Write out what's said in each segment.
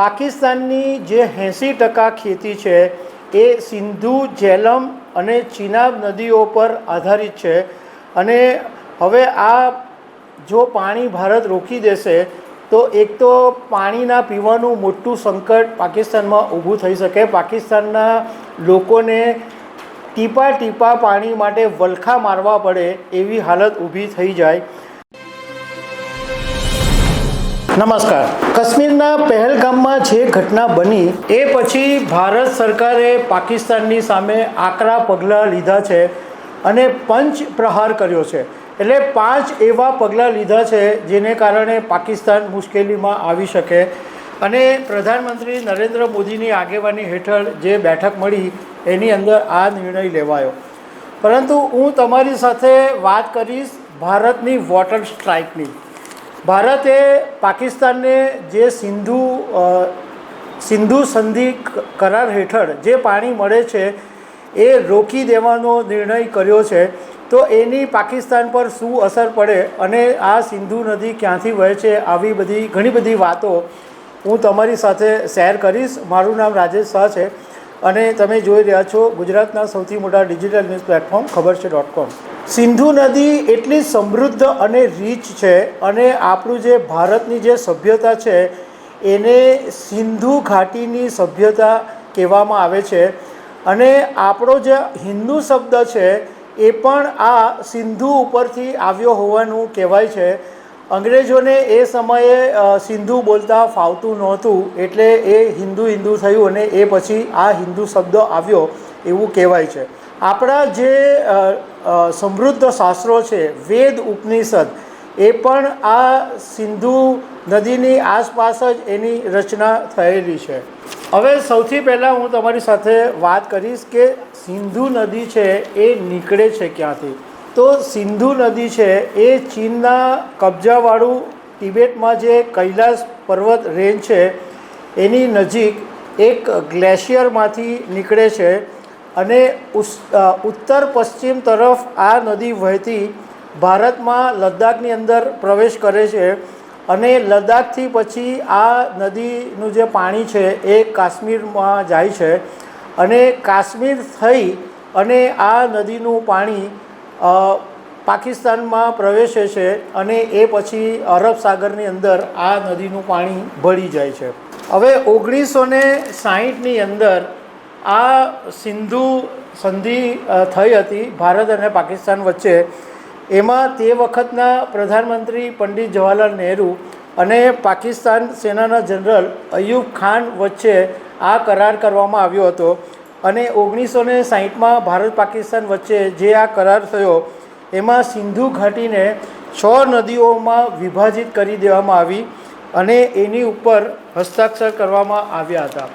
પાકિસ્તાનની જે એંસી ટકા ખેતી છે, એ સિંધુ, જેલમ અને ચિનાબ નદીઓ પર આધારિત છે. અને હવે આ જો પાણી ભારત રોકી દેશે, તો એક તો પાણીના પીવાનું મોટું સંકટ પાકિસ્તાનમાં ઊભું થઈ શકે. પાકિસ્તાનના લોકોને ટીપા ટીપા પાણી માટે વલખા મારવા પડે એવી હાલત ઊભી થઈ જાય. નમસ્કાર. કાશ્મીરના પહેલગામમાં જે ઘટના બની, એ પછી ભારત સરકારે પાકિસ્તાનની સામે આકરા પગલાં લીધા છે અને પંચ પ્રહાર કર્યો છે. એટલે પાંચ એવા પગલાં લીધા છે જેને કારણે પાકિસ્તાન મુશ્કેલીમાં આવી શકે. અને પ્રધાનમંત્રી નરેન્દ્ર મોદીની આગેવાની હેઠળ જે બેઠક મળી, એની અંદર આ નિર્ણય લેવાયો. પરંતુ હું તમારી સાથે વાત કરીશ ભારતની વોટર સ્ટ્રાઇકની. ભારતે પાકિસ્તાનને જે સિંધુ સિંધુ સંધિ કરાર હેઠળ જે પાણી મળે છે, એ રોકી દેવાનો નિર્ણય કર્યો છે, તો એની પાકિસ્તાન પર શું અસર પડે અને આ સિંધુ નદી ક્યાંથી વહે છે, આવી બધી ઘણી બધી વાતો હું તમારી સાથે શેર કરીશ. મારું નામ રાજેશ શાહ છે અને તમે જોઈ રહ્યા છો ગુજરાતના સૌથી મોટા ડિજિટલ ન્યૂઝ પ્લેટફોર્મ, ખબર છે ડોટ કોમ. સિંધુ નદી એટલી સમૃદ્ધ અને રીચ છે અને આપણું જે ભારતની જે સભ્યતા છે, એને સિંધુ ઘાટીની સભ્યતા કહેવામાં આવે છે. અને આપણો જે હિન્દુ શબ્દ છે, એ પણ આ સિંધુ ઉપરથી આવ્યો હોવાનું કહેવાય છે. અંગ્રેજોને એ સમયે સિંધુ બોલતા ફાવતું નહોતું, એટલે એ હિન્દુ હિન્દુ થયું અને એ પછી આ હિન્દુ શબ્દ આવ્યો એવું કહેવાય છે. આપણા જે સમૃદ્ધ શાસ્ત્રો છે, વેદ ઉપનિષદ, એ પણ આ સિંધુ નદીની આસપાસ જ એની રચના થયેલી છે. હવે સૌથી પહેલાં હું તમારી સાથે વાત કરીશ કે સિંધુ નદી છે એ નીકળે છે ક્યાંથી? તો સિંધુ નદી છે એ ચીનના કબજાવાળું તિબેટમાં જે કૈલાસ પર્વત રેન્જ છે, એની નજીક એક ગ્લેશિયરમાંથી નીકળે છે. અને ઉત્તર પશ્ચિમ તરફ આ નદી વહેતી ભારતમાં લદ્દાખની અંદર પ્રવેશ કરે છે અને લદ્દાખથી પછી આ નદીનું જે પાણી છે એ કાશ્મીરમાં જાય છે અને કાશ્મીર થઈ અને આ નદીનું પાણી પાકિસ્તાનમાં પ્રવેશે છે અને એ પછી અરબ સાગરની અંદર આ નદીનું પાણી ભળી જાય છે. હવે ઓગણીસો ને સાહીઠની અંદર આ સિંધુ સંધિ થઈ હતી ભારત અને પાકિસ્તાન વચ્ચે. એમાં તે વખતના પ્રધાનમંત્રી પંડિત જવાહરલાલ નહેરુ અને પાકિસ્તાન સેનાના જનરલ અયુબ ખાન વચ્ચે આ કરાર કરવામાં આવ્યો હતો. અને ઓગણીસો ને સાહીઠમાં ભારત પાકિસ્તાન વચ્ચે જે આ કરાર થયો, એમાં સિંધુ ઘાટીને છ નદીઓમાં વિભાજિત કરી દેવામાં આવી અને એની ઉપર હસ્તાક્ષર કરવામાં આવ્યા હતા.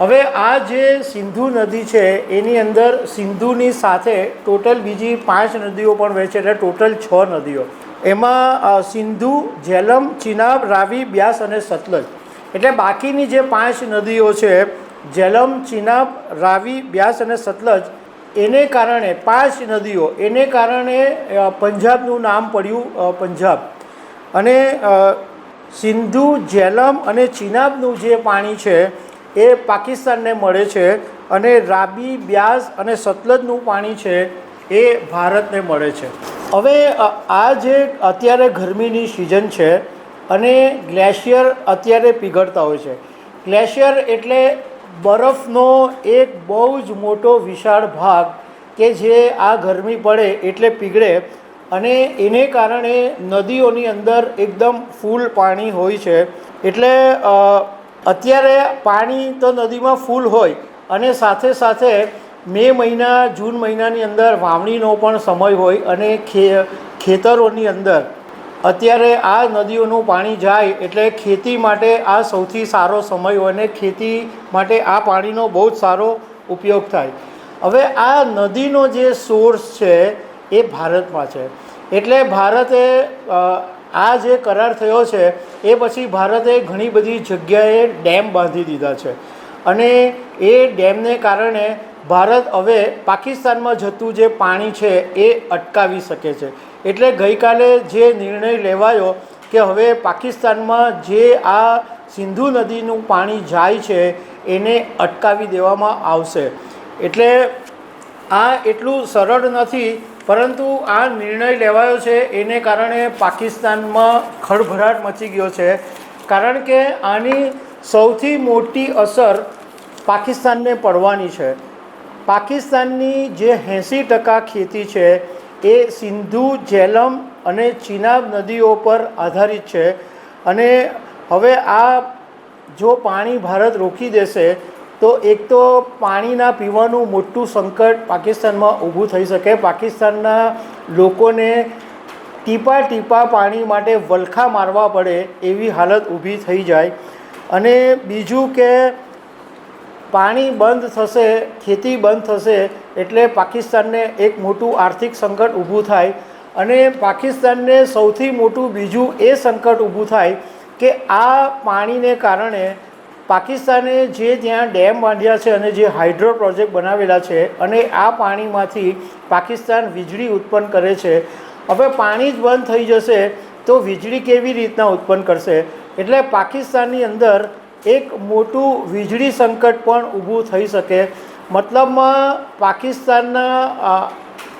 હવે આ જે સિંધુ નદી છે, એની અંદર સિંધુની સાથે ટોટલ બીજી પાંચ નદીઓ પણ વહે છે, એટલે ટોટલ છ નદીઓ. એમાં સિંધુ, જેલમ, ચિનાબ, રાવી, બ્યાસ અને સતલજ. એટલે બાકીની જે પાંચ નદીઓ છે, જેલમ, ચિનાબ, રાવી, બ્યાસ અને સતલજ, એને કારણે પાંચ નદીઓ, એને કારણે પંજાબનું નામ પડ્યું પંજાબ. અને સિંધુ, જેલમ અને ચિનાબનું જે પાણી છે એ પાકિસ્તાનને મળે છે અને રાબી બ્યાસ અને સતલજનું પાણી છે એ ભારતને મળે છે. હવે આ જે અત્યારે ગરમીની સિઝન છે અને ગ્લેશિયર અત્યારે પીગળતા હોય છે. ગ્લેશિયર એટલે બરફનો એક બહુ જ મોટો વિશાળ ભાગ કે જે આ ગરમી પડે એટલે પીગળે અને એને કારણે નદીઓની અંદર એકદમ ફૂલ પાણી હોય છે. એટલે અત્યારે પાણી તો નદીમાં ફૂલ હોય અને સાથે સાથે મે મહિના, જૂન મહિનાની અંદર વાવણીનો પણ સમય હોય અને ખેતરોની અંદર. અત્યારે આ નદીઓનું પાણી જાય એટલે ખેતી માટે આ સૌથી સારો સમય હોય અને ખેતી માટે આ પાણીનો બહુ જ સારો ઉપયોગ થાય. હવે આ નદીનો જે સોર્સ છે એ ભારતમાં છે. એટલે ભારતે આ જે કરાર થયો છે, એ પછી ભારતે ઘણી બધી જગ્યાએ ડેમ બાંધી દીધા છે. અને એ ડેમને કારણે ભારત હવે પાકિસ્તાનમાં જતું જે પાણી છે, એ અટકાવી શકે છે. એટલે ગઈકાલે જે નિર્ણય લેવાયો કે હવે પાકિસ્તાનમાં જે આ સિંધુ નદીનું પાણી જાય છે, એને અટકાવી દેવામાં આવશે. એટલે આ એટલું સરળ નથી પરંતુ આ નિર્ણય લેવાયો છે, એને કારણે પાકિસ્તાનમાં ખળભળાટ મચી ગયો છે. કારણ કે આની સૌથી મોટી અસર પાકિસ્તાનને પડવાની છે. પાકિસ્તાનની જે એંસી ટકા ખેતી છે, એ સિંધુ, જેલમ અને ચિનાબ નદીઓ પર આધારિત છે. અને હવે આ જો પાણી ભારત રોકી દેશે તો એક તો પાણીના પીવાનું મોટું સંકટ પાકિસ્તાનમાં ઊભું થઈ શકે. પાકિસ્તાનના લોકોને ટીપા ટીપા પાણી માટે વલખા મારવા પડે એવી હાલત ઊભી થઈ જાય. અને બીજું કે પાણી બંધ થશે, ખેતી બંધ થશે એટલે પાકિસ્તાનને એક મોટું આર્થિક સંકટ ઊભું થાય. અને પાકિસ્તાનને સૌથી મોટું બીજું એ સંકટ ઊભું થાય કે આ પાણીને કારણે પાકિસ્તાને જે ત્યાં ડેમ બાંધ્યા છે અને જે હાઇડ્રો પ્રોજેક્ટ બનાવેલા છે અને આ પાણીમાંથી પાકિસ્તાન વીજળી ઉત્પન્ન કરે છે, હવે પાણી જ બંધ થઈ જશે તો વીજળી કેવી રીતના ઉત્પન્ન કરશે? એટલે પાકિસ્તાનની અંદર એક મોટું વીજળી સંકટ પણ ઊભું થઈ શકે. મતલબમાં પાકિસ્તાનના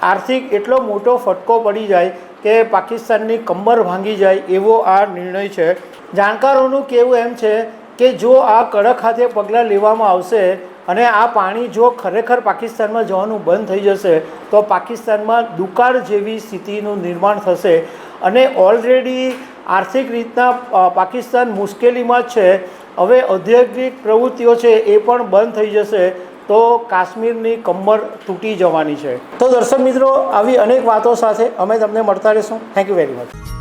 આર્થિક એટલો મોટો ફટકો પડી જાય કે પાકિસ્તાનની કમર ભાંગી જાય એવો આ નિર્ણય છે. જાણકારોનું કહેવું એમ છે કે જો આ કડક હાથે પગલાં લેવામાં આવશે અને આ પાણી જો ખરેખર પાકિસ્તાનમાં જવાનું બંધ થઈ જશે, તો પાકિસ્તાનમાં દુકાળ જેવી સ્થિતિનું નિર્માણ થશે. અને ઓલરેડી આર્થિક રીતના પાકિસ્તાન મુશ્કેલીમાં છે. હવે ઔદ્યોગિક પ્રવૃત્તિઓ છે એ પણ બંધ થઈ જશે, તો કાશ્મીરની કમર તૂટી જવાની છે. તો દર્શક મિત્રો, આવી અનેક વાતો સાથે અમે તમને મળતા રહીશું. Thank you very much